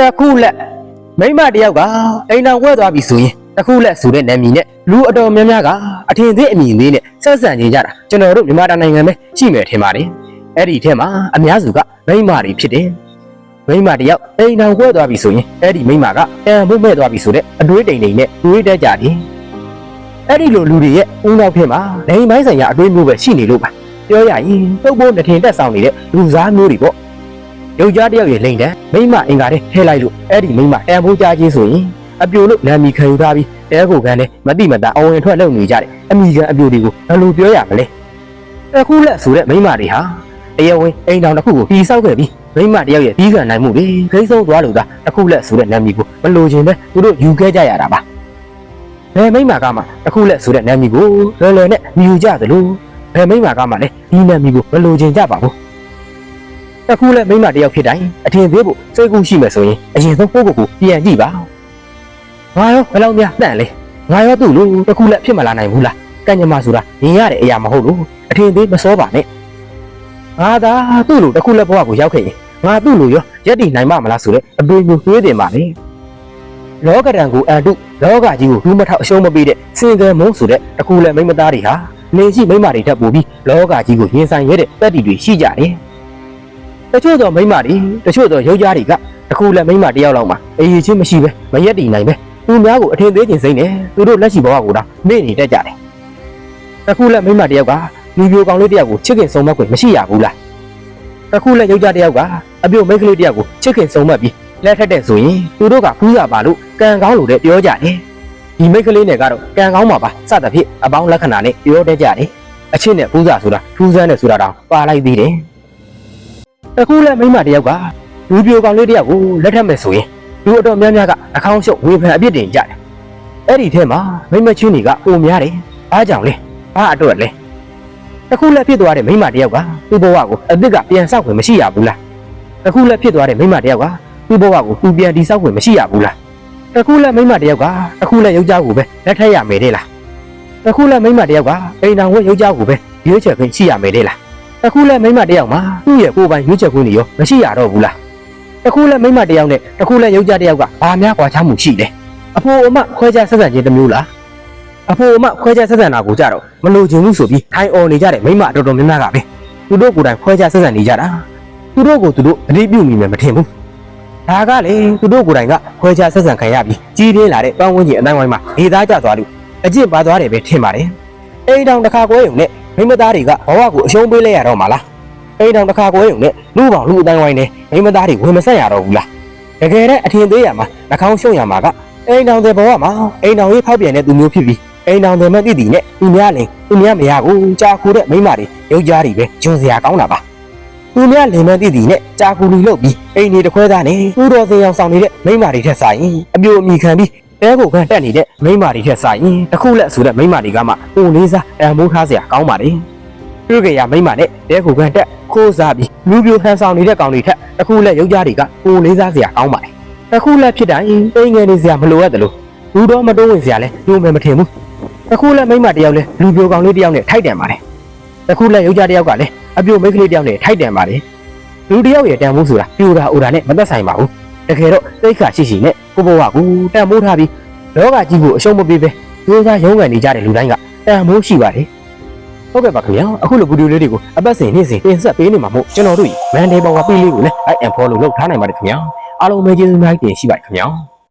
တခုလက်မိမတယောက်ကအိမ်တော်ဝဲသွားပြီဆိုရင်တခုလက်ဆိုတဲ့နာမည်နဲ့လူအတော်များများကအထင်သေးအမြင်သေးနဲ့ဆက်ဆံနေကြတာကျွန်တော်တို့မြန်မာတိုင်းနိုင်ငံပဲရှိမယ်ထင်ပါတယ်အဲ့ဒီထဲမှာအများစုကမိမတွေဖြစ်တယ်မိမတယောက်အိမ်တော်ဝဲသွားပြီဆိုရင်အဲ့ဒီမိမကတန်ဖို့မဲ့သွားပြီဆိုတဲ့အတွေးတိမ်တိမ်နဲ့တွေးတတ်ကြတယ်အဲ့ဒီလိုလူတွေရဲ့ဦးနောက်ဖြစ်မှာလိန်ပိုင်းဆိုင်ရာအတွေးမျိုးပဲရှိနေလို့ပါပြောရရင်တုပ်ဖို့နှထင်တက်ဆောင်နေတဲ့လူစားမျိုးတွေပေါ့ ယောက်ျားတစ်ယောက်ရဲ့လိန်တန်းမိန်းမအင်္ဂါတဲ့ထဲလိုက်လို့အဲ့ဒီမိန်းမတန်ဖိုးကြားချင်းဆိုရင်အပြိုလို့နာမည်ခံယူထားပြီးတဲကိုကန်နဲ့မတိမတာအဝင်ထွက်လုပ်နေကြတယ်အမိကန်အပြိုတွေကိုဘယ်လိုပြောရမလဲအခုလက်ဆိုတဲ့မိန်းမတွေဟာတရားဝင်အိမ်တော်တစ်ခုကိုပြီးဆောက်ခဲ့ပြီးမိန်းမတစ်ယောက်ရဲ့ပြီးခံနိုင်မှုတွေခိဆုံးသွားလို့သာအခုလက်ဆိုတဲ့နာမည်ကိုမလိုချင်ပဲသူတို့ယူခဲ့ကြရတာပါဘယ်မိန်းမကမှအခုလက်ဆိုတဲ့နာမည်ကိုလွယ်လွယ်နဲ့မြူကြသလိုဘယ်မိန်းမကမှလည်းဒီနာမည်ကိုမလိုချင်ကြပါဘူး တခုလည်းမိမတယောက်ဖြစ်တိုင်းအထင်သေးဖို့စိတ်ကူးရှိမယ်ဆိုရင်အရင်ဆုံးကိုယ့်ကိုယ်ကိုပြန်ကြည့်ပါငါရောဘယ်လောက်များတန့်လဲငါရောသူ့လိုတခုလည်းဖြစ်မလာနိုင်ဘူးလားကညမဆိုတာမြင်ရတဲ့အရာမဟုတ်လို့အထင်သေးမစောပါနဲ့ငါသာသူ့လိုတခုလည်းဘဝကိုရောက်ခဲ့ရင်ငါသူ့လိုရောရက်တည်နိုင်မမလားဆိုတဲ့အတွေးမျိုးတွေးတင်ပါလေလောကဒဏ်ကိုအန်တုလောကကြီးကိုဘူးမထောက်အရှုံးမပေးတဲ့စင်ကယ်မုန်းဆိုတဲ့တခုလည်းမိမသားတွေဟာနေရှိမိမတွေထပ်ပို့ပြီးလောကကြီးကိုရင်ဆိုင်ရတဲ့တက်တီတွေရှိကြတယ် တချို့တော့မိန်းမတွေတချို့တော့ယောက်ျားတွေကတခုလည်းမိန်းမတစ်ယောက်လောက်မှအေးချင်းမရှိပဲမရက်တည်နိုင်ပဲသူများကိုအထင်သေးခြင်းစိမ့်နေသူတို့လက်ရှိဘဝကိုတော့မေ့နေတတ်ကြတယ်တခုလည်းမိန်းမတစ်ယောက်ကလူပြိုကောင်လေးတစ်ယောက်ကိုချစ်ခင်ဆုံးမခွင့်မရှိရဘူးလားတခုလည်းယောက်ျားတစ်ယောက်ကအပြုတ်မိန်းကလေးတစ်ယောက်ကိုချစ်ခင်ဆုံးမပြီးလက်ထက်တဲ့ဆိုရင်သူတို့ကဖူးစာပါလို့ကံကောင်းလို့တဲ့ပြောကြတယ်ဒီမိန်းကလေးနဲ့ကတော့ကံကောင်းမှာပါစသဖြင့်အပေါင်းလက္ခဏာနဲ့ပြောတတ်ကြတယ်အချစ်နဲ့ဖူးစာဆိုတာဖူးစမ်းနဲ့ဆိုတာတောင်ပါလိုက်သေးတယ် အခုလည်းမိန်းမတစ်ယောက်ကလူပြိုကောင်လေးတစ်ယောက်ကိုလက်ထပ်မယ်ဆိုရင်လူအတော်များများကအကောင်းရှုပ်ဝေဖန်အပြစ်တင်ကြတယ်။အဲ့ဒီထဲမှာမိန်းမချင်းတွေကပုံများတယ်။အားကြောင့်လဲ။အားအတွက်လဲ။အခုလည်းဖြစ်သွားတဲ့မိန်းမတစ်ယောက်ကသူ့ဘဝကိုအသစ်ကပြန်ဆောက်ခွင့်မရှိရဘူးလား။အခုလည်းဖြစ်သွားတဲ့မိန်းမတစ်ယောက်ကသူ့ဘဝကိုသူပြန်တည်ဆောက်ခွင့်မရှိရဘူးလား။အခုလည်းမိန်းမတစ်ယောက်ကအခုလည်းယောက်ျားကိုပဲလက်ထပ်ရမယ်တဲ့လား။အခုလည်းမိန်းမတစ်ယောက်ကအိမ်တော်ဝဲယောက်ျားကိုပဲရွေးချယ်ခွင့်ရှိရမယ်တဲ့လား။ အခုလဲမိမတယောက်မှာသူ့ရဲ့ကိုယ်ပိုင်ရွေးချယ်ခွင့်တွေရောမရှိရတော့ဘူးလားအခုလဲမိမတယောက်နဲ့အခုလဲယောက်ျားတယောက်ကဘာများကွာခြားမှုရှိလဲအဖိုးအမခွဲခြားဆက်ဆံခြင်းတစ်မျိုးလားအဖိုးအမခွဲခြားဆက်ဆံတာကိုကြတော့မလို့ခြင်းဘူးဆိုပြီးထိုင်အော်နေကြတဲ့မိမအတော်တော်များများကပဲသူတို့ကိုယ်တိုင်ခွဲခြားဆက်ဆံနေကြတာသူတို့ကိုသူတို့အတိပြုမိမယ်မထင်ဘူးဒါကလေသူတို့ကိုယ်တိုင်ကခွဲခြားဆက်ဆံခံရပြီးကြီးပြင်းလာတဲ့ပန်းဝန်းကျင်အတိုင်းဝိုင်းမှာနေသားကြသွားလို့အကျင့်ပါသွားတယ်ပဲထင်ပါတယ်အိမ်တောင်တစ်ခါကွဲုံနဲ့ မိမသားတွေကဘဝကိုအရှုံးပေးလိုက်ရတော့မှာလားအိမ်တောင်တစ်ခါကွဲုံနဲ့လူပေါင်းလူအတိုင်းဝိုင်းနဲ့မိမသားတွေဝင်မဆက်ရတော့ဘူးလားတကယ်တဲ့အထင်သေးရမှာနှာခေါင်းရှုံရမှာကအိမ်တောင်တဲ့ဘဝမှာအိမ်တောင်ရေးဖောက်ပြန်တဲ့သူမျိုးဖြစ်ပြီးအိမ်တောင်တဲ့မဲ့တိတိနဲ့သူများလင်သူများမရဘူးကြာခိုးတဲ့မိမတွေယောက်ျားတွေပဲဂျွန်စရာကောင်းတာပါသူများလင်မဲ့တိတိနဲ့ကြာကူလူလုပ်ပြီးအိမ်တွေတစ်ခွဲသားနဲ့သူတော်စင်အောင်ဆောင်နေတဲ့မိမတွေထက်ဆိုင်အပြိုအမိခံပြီး တဲကိုခံတက်နေတဲ့မိမတွေထက်ဆိုင်တခုလက်ဆိုတဲ့မိမတွေကမှပုံလေးစားအမိုးထားစရာကောင်းပါတယ်တွေ့ကြရမိမနဲ့တဲခုခံတက်ခိုးစားပြီးလူပြိုဟန်ဆောင်နေတဲ့ကောင်တွေထက်အခုလက်ယောက်ျားတွေကကိုလေးစားစရာကောင်းပါတယ်အခုလက်ဖြစ်တိုင်းအိမ်ငယ်နေစရာမလိုရတယ်လို့လူတော့မတိုးဝင်စရာလဲလူမယ်မထင်ဘူးအခုလက်မိမတယောက်လဲလူပြိုကောင်လေးတယောက်နဲ့ထိုက်တန်ပါတယ်အခုလက်ယောက်ျားတယောက်ကလည်းအပြိုမိန်းကလေးတယောက်နဲ့ထိုက်တန်ပါတယ်လူတယောက်ရဲ့တန်ဖိုးဆိုတာပြိုတာအိုတာနဲ့မသက်ဆိုင်ပါဘူး တကယ်တော့သိက္ခာရှိရှိနဲ့ကိုဘဝကိုတန်ဖိုးထားပြီးလောကကြီးကိုအရှုံးမပေးပဲကြိုးစားရုန်းကန်နေကြတဲ့လူတိုင်းကတန်ဖိုးရှိပါတယ်ဟုတ်ကဲ့ပါခင်ဗျာအခုလိုဗီဒီယိုလေးတွေကိုအပတ်စဉ်နေ့စဉ်တင်ဆက်ပေးနေမှာမို့ကျွန်တော်တို့မန်ဒေးဘောင်ကပေးလေးကိုလည်း like and follow လုပ်ထားနိုင်ပါတယ်ခင်ဗျာအားလုံးပဲကျေးဇူးများတင်ရှိပါတယ်ခင်ဗျာ